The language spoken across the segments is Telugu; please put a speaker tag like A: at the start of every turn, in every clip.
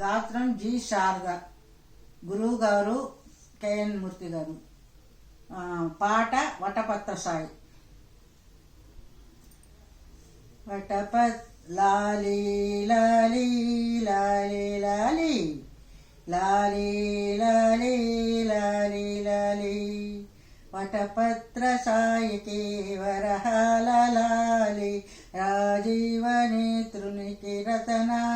A: గాత్రం జి శారద. గురువు గారు కేఎన్ మూర్తి గారు. పాట వటపత్ర సాయి. వటపత్ లాలి లాలి లాలి లాలి. లాలి లాలి లాలి లాలి. వటపత్ర సాయికి వరహాల లాలి. రాజీవ నేత్రునికి రతనాల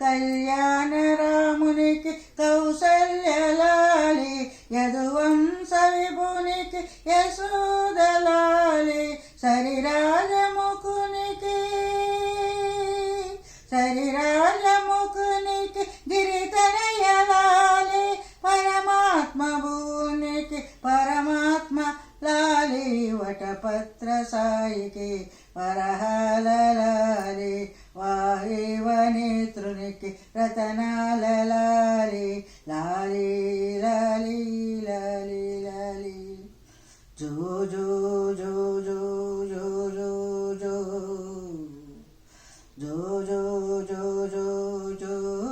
A: కళ్యాణ రామునికి కౌసల్యలాలి యదువంశ విభునికి యశోదలాలి సరిరాజముకునికి సరిరాజముకునికి గిరితనయలాలి పరమాత్మ భూనికి పరమాత్మ లాలి వటపత్ర సాయికి వరహాల లాలి రతనాల లాలి లాలి లాలి లాలి. లాలి జో జో జో జో జో జో జో. జో జో జో జో జో.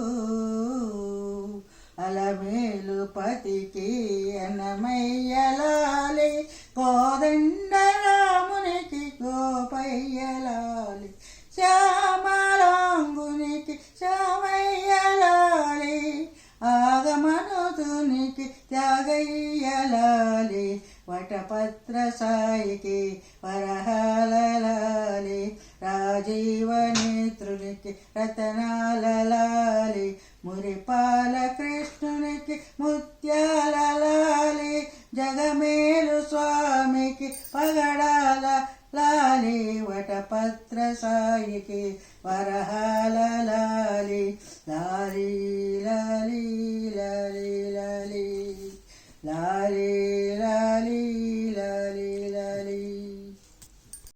A: అలమేలు పతికి అన్నమయ్యలాలి కోదండ రామునికి గోపయ్య వరహీయలాలి వటపత్ర సాయికి వరహాలలాలి రాజీవనేత్రునికి రతనాలలాలి మురిపాల కృష్ణునికి ముత్యాలలాలి జగమేలు స్వామికి పగడాల లాలి వటపత్ర సాయికి వరహాలలాలి లారీ la